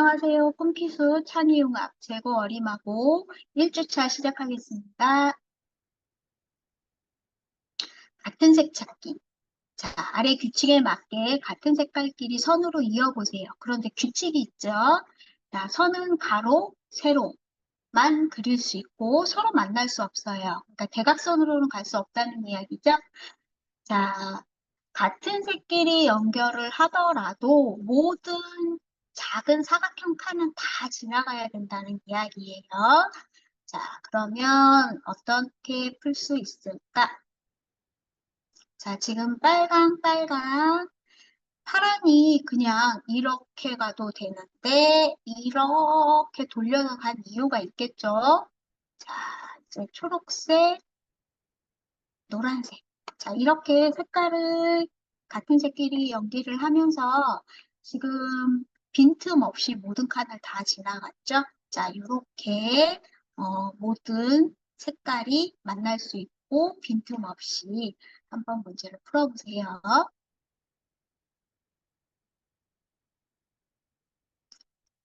안녕하세요. 꿈키수 찬이융합 재고 어림하고 1주차 시작하겠습니다. 같은 색 찾기. 자, 아래 규칙에 맞게 같은 색깔끼리 선으로 이어보세요. 그런데 규칙이 있죠. 자, 선은 가로, 세로만 그릴 수 있고 서로 만날 수 없어요. 그러니까 대각선으로는 갈 수 없다는 이야기죠. 자, 같은 색끼리 연결을 하더라도 모든 작은 사각형 칸은 다 지나가야 된다는 이야기예요. 자, 그러면 어떻게 풀 수 있을까? 자, 지금 빨강, 빨강, 파란이 그냥 이렇게 가도 되는데 이렇게 돌려간 이유가 있겠죠? 자, 이제 초록색, 노란색. 자, 이렇게 색깔을 같은 색끼리 연기를 하면서 지금 빈틈없이 모든 칸을 다 지나갔죠? 자, 이렇게 어, 모든 색깔이 만날 수 있고 빈틈없이 한번 문제를 풀어보세요.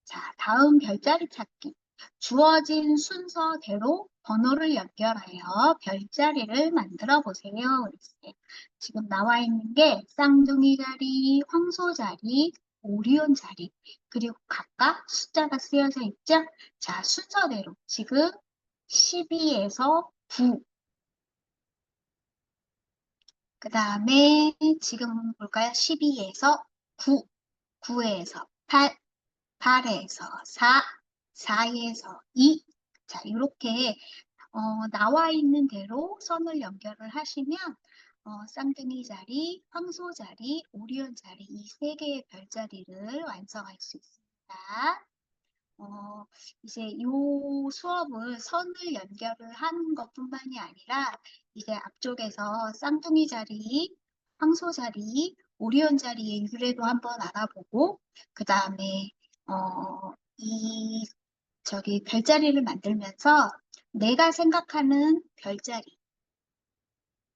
자, 다음 별자리 찾기. 주어진 순서대로 번호를 연결하여 별자리를 만들어 보세요. 지금 나와 있는 게 쌍둥이 자리, 황소 자리, 오리온 자리, 그리고 각각 숫자가 쓰여져 있죠? 자, 순서대로 지금 12에서 9. 그 다음에 지금 볼까요? 12에서 9, 9에서 8, 8에서 4, 4에서 2. 자, 이렇게 어, 나와 있는 대로 선을 연결을 하시면 어, 쌍둥이 자리, 황소 자리, 오리온 자리 이 세 개의 별자리를 완성할 수 있습니다. 어, 이제 이 수업을 선을 연결을 하는 것뿐만이 아니라 이제 앞쪽에서 쌍둥이 자리, 황소 자리, 오리온 자리의 유래도 한번 알아보고 그 다음에 어, 이 저기 별자리를 만들면서 내가 생각하는 별자리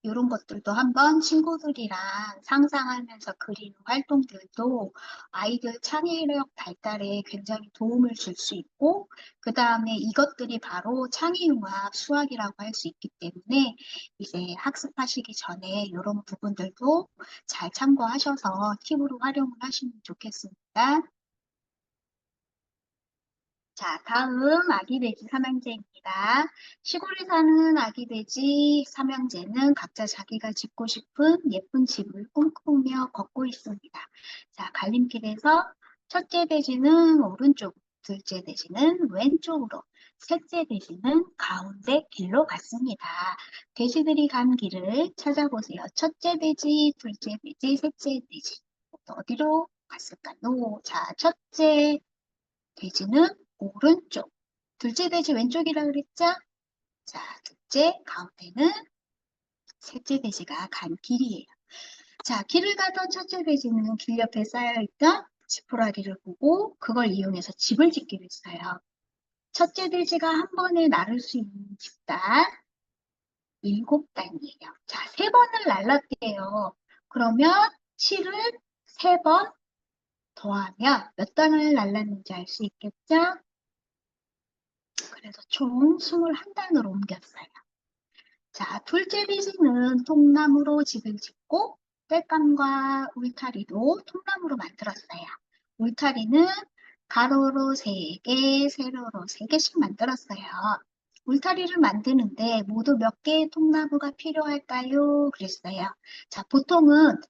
이런 것들도 한번 친구들이랑 상상하면서 그리는 활동들도 아이들 창의력 발달에 굉장히 도움을 줄 수 있고 그 다음에 이것들이 바로 창의융합 수학이라고 할 수 있기 때문에 이제 학습하시기 전에 이런 부분들도 잘 참고하셔서 팁으로 활용을 하시면 좋겠습니다. 자, 다음 아기돼지 삼형제입니다. 시골에 사는 아기돼지 삼형제는 각자 자기가 짓고 싶은 예쁜 집을 꿈꾸며 걷고 있습니다. 자, 갈림길에서 첫째 돼지는 오른쪽, 둘째 돼지는 왼쪽으로, 셋째 돼지는 가운데 길로 갔습니다. 돼지들이 간 길을 찾아보세요. 첫째 돼지, 둘째 돼지, 셋째 돼지. 어디로 갔을까요? 자, 첫째 돼지는 오른쪽. 둘째 돼지 왼쪽이라 그랬죠? 자, 둘째 가운데는 셋째 돼지가 간 길이에요. 자, 길을 가던 첫째 돼지는 길 옆에 쌓여있던 지푸라기를 보고 그걸 이용해서 집을 짓기로 했어요. 첫째 돼지가 한 번에 나를 수 있는 집단 일곱 단이에요. 자, 세 번을 날랐대요. 그러면 7을 세 번 더하면 몇 단을 날랐는지 알 수 있겠죠? 그래서 총 21단으로 옮겼어요. 자, 둘째 비지는 통나무로 집을 짓고 땔감과 울타리도 통나무로 만들었어요. 울타리는 가로로 3개, 세로로 3개씩 만들었어요. 울타리를 만드는데 모두 몇 개의 통나무가 필요할까요? 그랬어요. 자, 보통은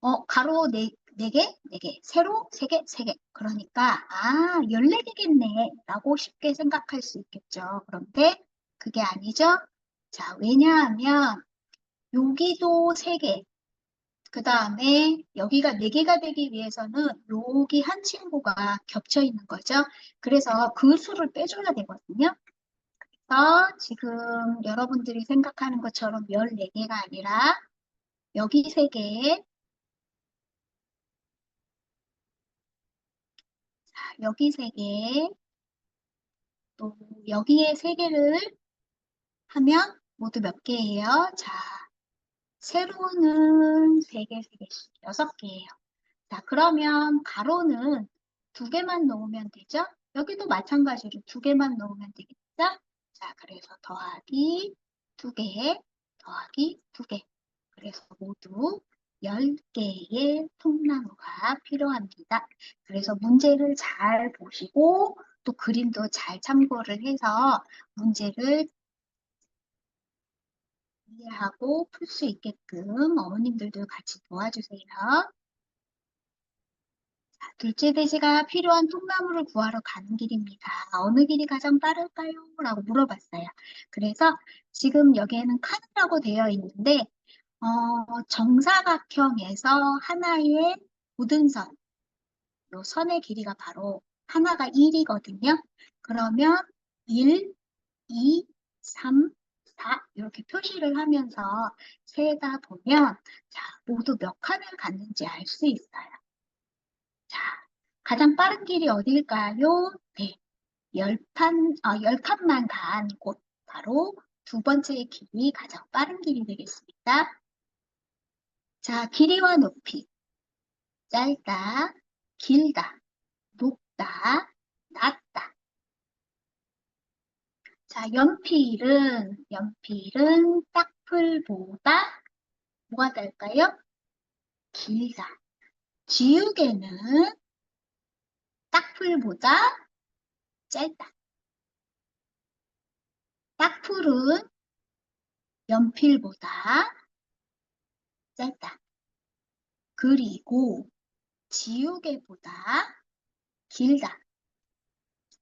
어, 가로 4, 4개, 4개, 세로 3개, 3개. 그러니까 아, 14개겠네 라고 쉽게 생각할 수 있겠죠. 그런데 그게 아니죠. 자, 왜냐하면 여기도 3개, 그 다음에 여기가 4개가 되기 위해서는 여기 한 친구가 겹쳐 있는 거죠. 그래서 그 수를 빼줘야 되거든요. 그래서 지금 여러분들이 생각하는 것처럼 14개가 아니라 여기 3개, 여기 세 개, 또 여기에 세 개를 하면 모두 몇 개예요? 자, 세로는 세 개, 세 개씩 여섯 개예요. 자, 그러면 가로는 두 개만 넣으면 되죠? 여기도 마찬가지로 두 개만 넣으면 되겠죠? 자, 그래서 더하기 두 개, 더하기 두 개. 그래서 모두 10개의 통나무가 필요합니다. 그래서 문제를 잘 보시고 또 그림도 잘 참고를 해서 문제를 이해하고 풀 수 있게끔 어머님들도 같이 도와주세요. 자, 둘째 돼지가 필요한 통나무를 구하러 가는 길입니다. 어느 길이 가장 빠를까요? 라고 물어봤어요. 그래서 지금 여기에는 칸이라고 되어 있는데 어, 정사각형에서 하나의 모든 선, 요 선의 길이가 바로 하나가 1이거든요. 그러면 1, 2, 3, 4 이렇게 표시를 하면서 세다 보면 자, 모두 몇 칸을 갔는지 알 수 있어요. 자, 가장 빠른 길이 어딜까요? 네, 10칸, 어, 10칸만 간 곳, 바로 두 번째의 길이 가장 빠른 길이 되겠습니다. 자, 길이와 높이. 짧다, 길다, 높다, 낮다. 자, 연필은, 연필은 딱풀보다 뭐가 될까요? 길다. 지우개는 딱풀보다 짧다. 딱풀은 연필보다 짧다. 그리고 지우개 보다 길다.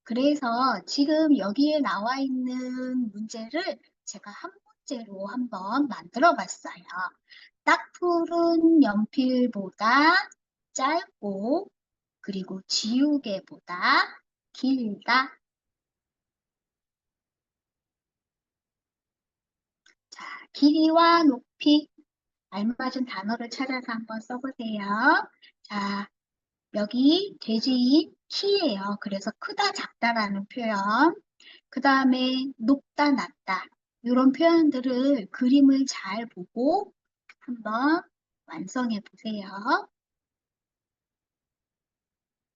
그래서 지금 여기에 나와 있는 문제를 제가 한 문제로 한번 만들어 봤어요. 딱풀은 연필보다 짧고 그리고 지우개보다 길다. 자, 길이와 높이 알맞은 단어를 찾아서 한번 써보세요. 자, 여기 돼지인 키예요. 그래서 크다, 작다라는 표현. 그 다음에 높다, 낮다. 이런 표현들을 그림을 잘 보고 한번 완성해 보세요.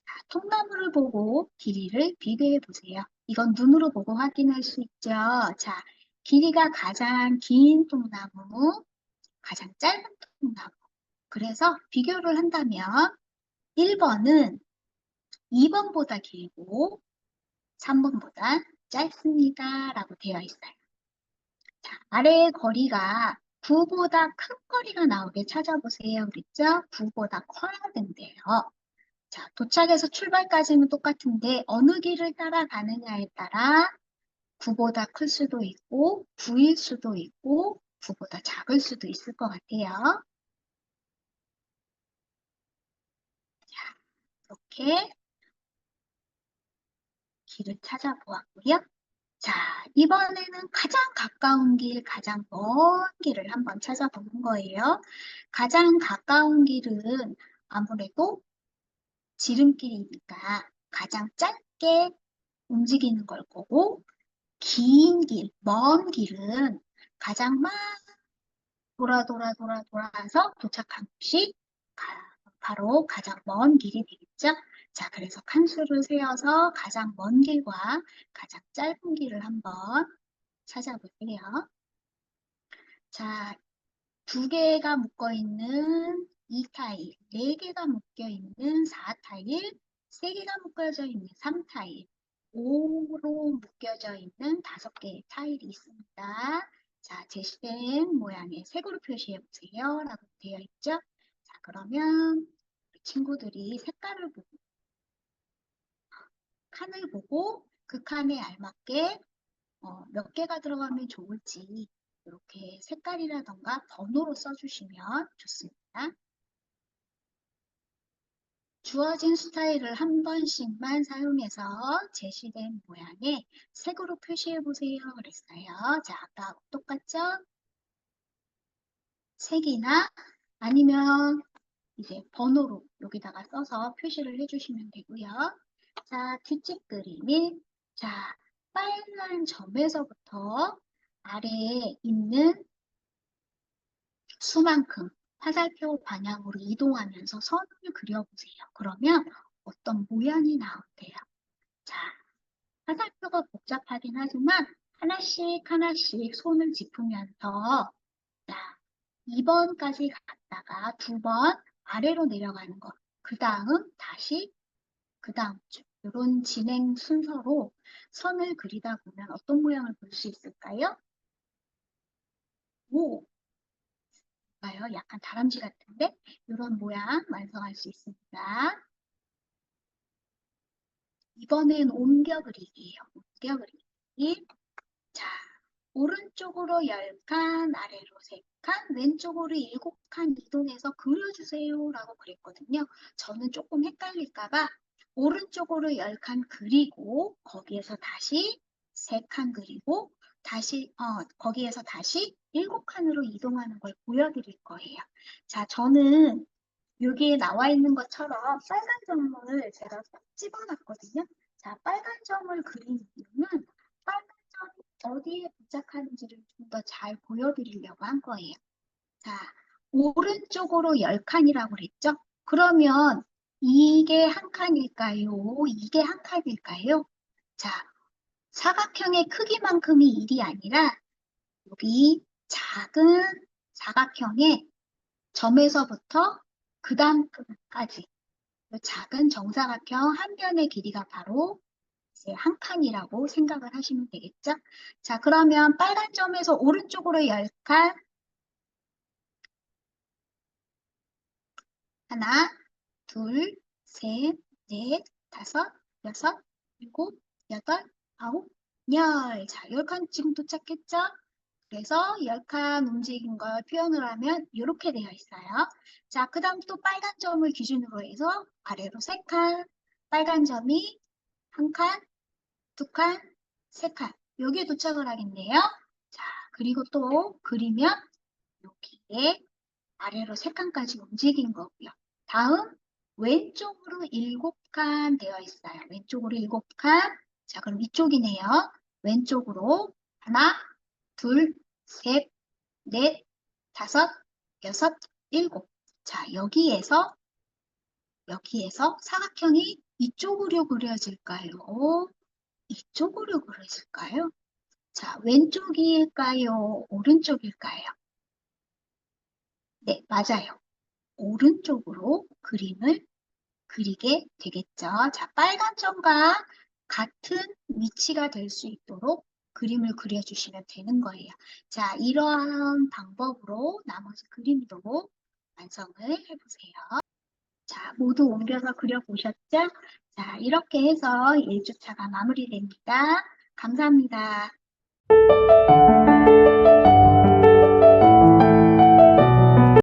자, 통나무를 보고 길이를 비교해 보세요. 이건 눈으로 보고 확인할 수 있죠. 자, 길이가 가장 긴 통나무, 가장 짧은 통나무. 그래서 비교를 한다면 1번은 2번보다 길고 3번보다 짧습니다. 라고 되어 있어요. 자, 아래의 거리가 9보다 큰 거리가 나오게 찾아보세요. 그랬죠? 9보다 커야 된대요. 자, 도착해서 출발까지는 똑같은데 어느 길을 따라가느냐에 따라 9보다 클 수도 있고 9일 수도 있고 9보다 작을 수도 있을 것 같아요. 자, 이렇게 길을 찾아보았고요. 자, 이번에는 가장 가까운 길, 가장 먼 길을 한번 찾아보는 거예요. 가장 가까운 길은 아무래도 지름길이니까 가장 짧게 움직이는 걸 거고, 긴 길, 먼 길은 가장 막 돌아 돌아 돌아 돌아서 도착한 곳이 가- 바로 가장 먼 길이 되겠죠. 자, 그래서 칸수를 세어서 가장 먼 길과 가장 짧은 길을 한번 찾아볼게요. 자, 두 개가 묶어 있는 2타일, 네 개가 묶여 있는 4타일, 세 개가 묶여져 있는 3타일, 5로 묶여져 있는 다섯 개의 타일이 있습니다. 자, 제시된 모양의 색으로 표시해 보세요. 라고 되어 있죠? 자, 그러면 친구들이 색깔을 보고 칸을 보고 그 칸에 알맞게 어, 몇 개가 들어가면 좋을지 이렇게 색깔이라던가 번호로 써주시면 좋습니다. 주어진 스타일을 한 번씩만 사용해서 제시된 모양의 색으로 표시해 보세요. 그랬어요. 자, 아까 똑같죠? 색이나 아니면 이제 번호로 여기다가 써서 표시를 해주시면 되고요. 자, 뒷집 그림이 자, 빨간 점에서부터 아래에 있는 수만큼 화살표 방향으로 이동하면서 선을 그려보세요. 그러면 어떤 모양이 나온대요. 자, 화살표가 복잡하긴 하지만 하나씩 하나씩 손을 짚으면서 자, 2번까지 갔다가 두 번 아래로 내려가는 것. 그 다음 다시 그 다음 줄. 이런 진행 순서로 선을 그리다 보면 어떤 모양을 볼 수 있을까요? 오, 봐요. 약간 다람쥐 같은데 이런 모양 완성할 수 있습니다. 이번엔 옮겨 그리기예요. 옮겨 그리기. 자, 오른쪽으로 10칸, 아래로 3칸, 왼쪽으로 7칸 이동해서 그려주세요 라고 그랬거든요. 저는 조금 헷갈릴까봐 오른쪽으로 10칸 그리고 거기에서 다시 3칸 그리고 다시 어, 거기에서 다시 7칸으로 이동하는 걸 보여드릴 거예요. 자, 저는 여기에 나와 있는 것처럼 빨간 점을 제가 꼭 집어놨거든요. 자, 빨간 점을 그린 이유는 빨간 점이 어디에 부착하는지를 좀 더 잘 보여드리려고 한 거예요. 자, 오른쪽으로 10칸이라고 그랬죠? 그러면 이게 한 칸일까요? 이게 한 칸일까요? 자, 사각형의 크기만큼이 1이 아니라 여기 작은 사각형의 점에서부터 그 다음까지 작은 정사각형 한 변의 길이가 바로 이제 한 칸이라고 생각을 하시면 되겠죠? 자, 그러면 빨간 점에서 오른쪽으로 10칸 하나, 둘, 셋, 넷, 다섯, 여섯, 일곱, 여덟, 아홉, 열. 자, 10칸 지금 도착했죠? 그래서 10칸 움직인 걸 표현을 하면 이렇게 되어 있어요. 자, 그 다음 또 빨간 점을 기준으로 해서 아래로 3칸, 빨간 점이 한 칸, 두 칸, 세 칸. 여기에 도착을 하겠네요. 자, 그리고 또 그리면 여기에 아래로 세 칸까지 움직인 거고요. 다음 왼쪽으로 일곱 칸 되어 있어요. 왼쪽으로 일곱 칸. 자, 그럼 이쪽이네요. 왼쪽으로 하나, 둘, 셋, 넷, 다섯, 여섯, 일곱. 자, 여기에서 여기에서 사각형이 이쪽으로 그려질까요? 이쪽으로 그려질까요? 자, 왼쪽일까요? 오른쪽일까요? 네, 맞아요. 오른쪽으로 그림을 그리게 되겠죠. 자, 빨간 점과 같은 위치가 될 수 있도록 그림을 그려주시면 되는 거예요. 자, 이러한 방법으로 나머지 그림도 완성을 해보세요. 자, 모두 옮겨서 그려보셨죠? 자, 이렇게 해서 1주차가 마무리됩니다. 감사합니다.